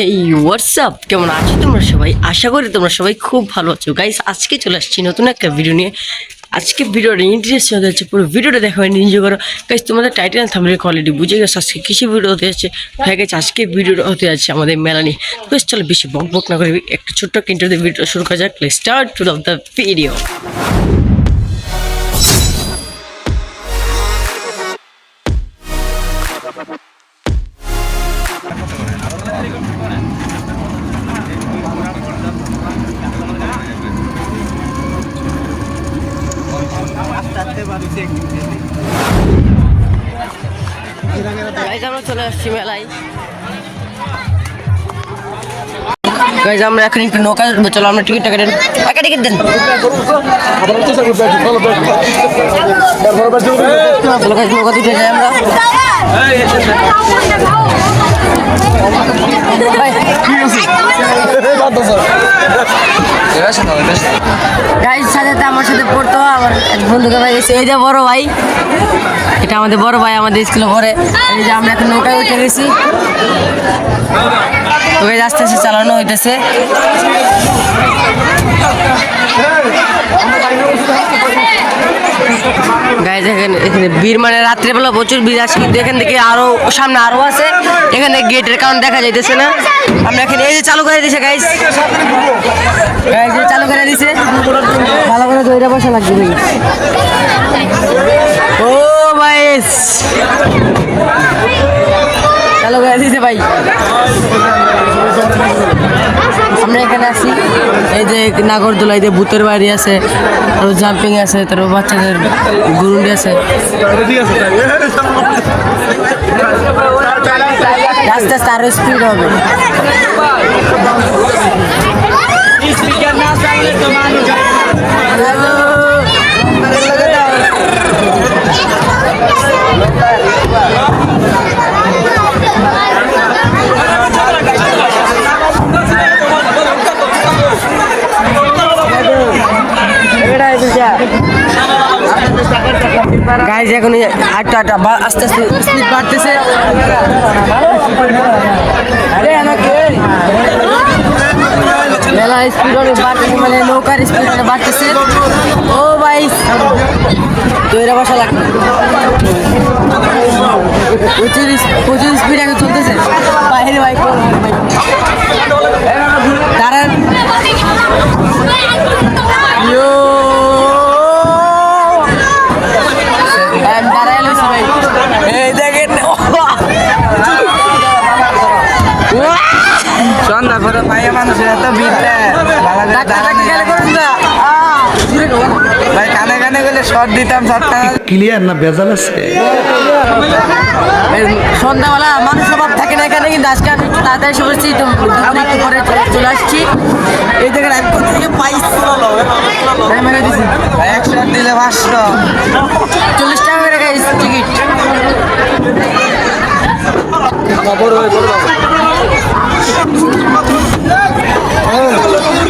এই হোয়াটসঅ্যাপ কেমন আছো তোমরা সবাই? আশা করি তোমরা সবাই খুব ভালো আছো। গাইস আজকে চলে আসছি নতুন একটা ভিডিও নিয়ে। আজকে ভিডিওটা ইন্টারেস্টিং হতে যাচ্ছে পুরো ভিডিওটা দেখা হয় নিজে করো। গাইস তোমাদের টাইটেল থামলে কোয়ালিটি বুঝে গেছো, আজকে কিসে ভিডিও হতে যাচ্ছে? হয়ে গেছে আজকে ভিডিওটা হতে যাচ্ছে আমাদের মেলা নিয়ে বেশ চলো বেশি বক বক না করে, একটা ছোট্ট ইন্টারভিউ ভিডিও শুরু করা যাক। Start to love the video আমরা চলে আসছি মেলায় গাইজ আমরা এখন একটু নৌকা চলো আমরা টিকিট টাকা দেন টাকা টিকিট দেন চলো গাইজ নৌকা দিতে যাই আমরা গাইজ সাথে আমার সাথে পড়তো বন্ধুকে ভাই এসে এই যে বড় ভাই। এটা আমাদের বড় ভাই আমাদের স্কুলে পড়ে এই যে, আমরা এখন নৌকায় উঠে গেছি। ওকে আস্তে আস্তে চালানো হইতেছে। গাইজ এখানে এখানে বীর মানে রাত্রেবেলা প্রচুর বীর আছে, কিন্তু এখান থেকে আরও সামনে আরও আছে। এখানে গেটের কারণ দেখা যাইতেছে না। আমরা এখানে এই যে চালু করে দিছে গাইজ গাইজ চালু করে দিছে। বসা লাগবে ভাই ও ভাই চালু করে দিছে ভাই। আমরা এখানে আছি। এই যে নাগরদোলা এই যে ভূতের বাড়ি আছে, আরও জাম্পিং আছে, তারপর বাচ্চাদের গুরুন্ডি আছে। আস্তে আস্তে আরও স্পিড হবে। গাইজ এখন এই আটটা আটটা বা- আস্তে আস্তে স্পিড বাড়তেছে। মেলা স্পিড অনেক বাড়তেছে মানে নৌকার স্পিড অনেক বাড়তেছে। ও ভাই তৈরা বসা লাগবে। প্রচুর স্পিড এখন চলতেছে। বাইরে ভাই এই দেখেন। সন্ধ্যা করে পাইয়া মানুষের এত ভিড় ভাই কানে কানে গেলে শর্ট দিতাম সাতটা ক্লিয়ার না ভেজাল আছে? সন্ধ্যাবেলা মানুষ অভাব থাকে না এখানে কিন্তু আজকে আমি তাড়াতাড়ি এসে পড়েছি একটু পরে চলে- আসছি। এই দেখেন আমি থেকে পাইছি মেরে দিছি। শর্ট দিলে পাঁচশো। চল্লিশ টাকা করে টিকিট গাইজ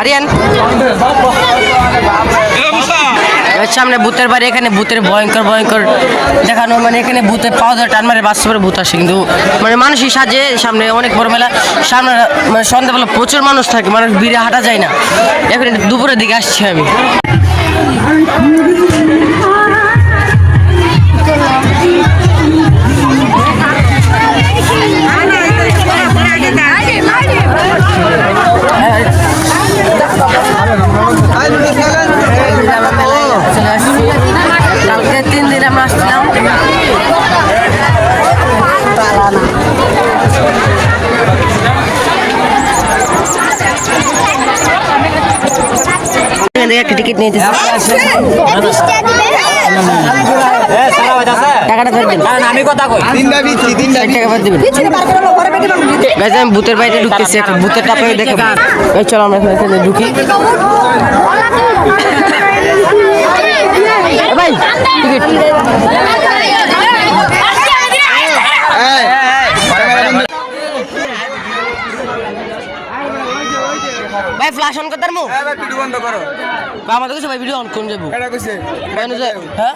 আরিয়ান। সামনে ভূতের বাড়ি, এখানে ভূতের ভয়ঙ্কর ভয়ঙ্কর দেখানো মানে এখানে ভূতের পাওয়া ধরে টান মারে বাস্তবের ভূত আসে, কিন্তু মানে মানুষই সাজে, সামনে অনেক বড় মেলা, সামনে মানে সন্ধ্যাবেলা প্রচুর মানুষ থাকে, মানুষ ভিড়ে হাঁটা যায় না। এখন দুপুরের দিকে আসছি আমি। থেকে একটা টিকিট নিয়ে টাকাটা ফেরত দিন আমি কথা কই। তিনটা বিচ্ছি তিনটা টাকা ফেরত দিবেন। গাইজ আমি ভূতের বাইরে ঢুকতেছি এখন ভূতেরটা আপনাকে দেখে এই চলো আমরা এখানে ঢুকি। ভাই টিকিট ভাই ফ্ল্যাশ অন করতার মু ভিডিও বন্ধ করো। ভাই আমাদের কাছে ভাই ভিডিও অন কোন যাব এটা কইছে হ্যাঁ?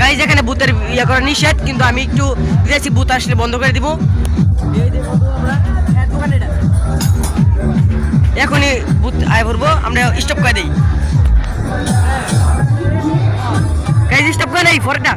গাইজ এখানে ভূতের ইয়ে করা নিষেধ কিন্তু আমি একটু দিয়েছি ভূত আসলে বন্ধ করে দিব। এখনই ভূত আয় ভরবো আমরা স্টপ করে দিই। গাইজ স্টপ করে দেই ফরটা।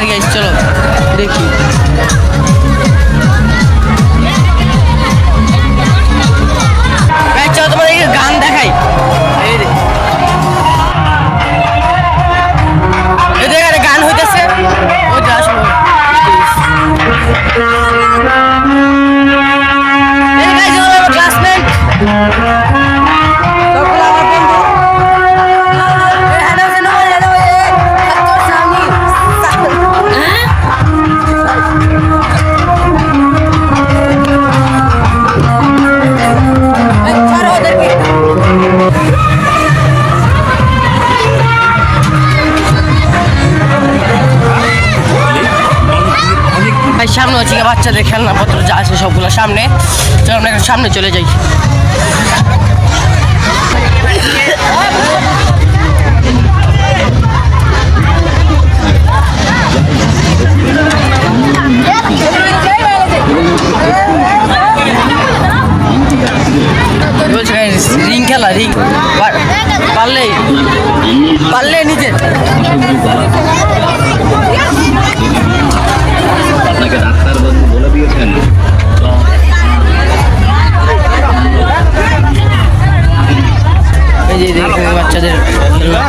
খাইতে পারি চলো দেখি। বাচ্চাদের খেলনাপত্র যা আছে সবগুলো সামনে। চলো আমরা সামনে চলে যাই। রিং খেলা রিং পারলে পারলে নিজে। আপনাকে ডাক্তারবাবু বলে দিয়েছেন এই যে বাচ্চাদের খেলনা।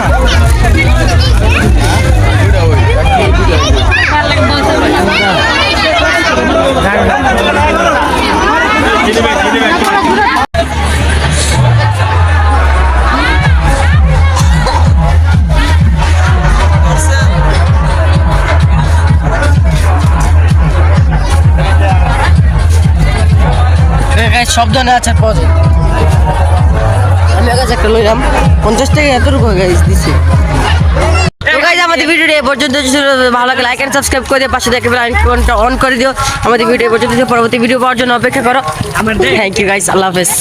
এখানে শব্দ না আচার পরে আমি আগে একটা লইলাম। পঞ্চাশ টাকা এতটুকু গাইজ দিছি। তো আমাদের ভিডিওটা এ পর্যন্ত যদি ভালো লাগে লাইক অ্যান্ড সাবস্ক্রাইব করে দিয়ে পাশে দেখে আইকনটা অন করে দিও। আমাদের ভিডিও এ পর্যন্ত পরবর্তী ভিডিও পাওয়ার জন্য অপেক্ষা করো। থ্যাংক ইউ গাইস আল্লাহ হাফেজ।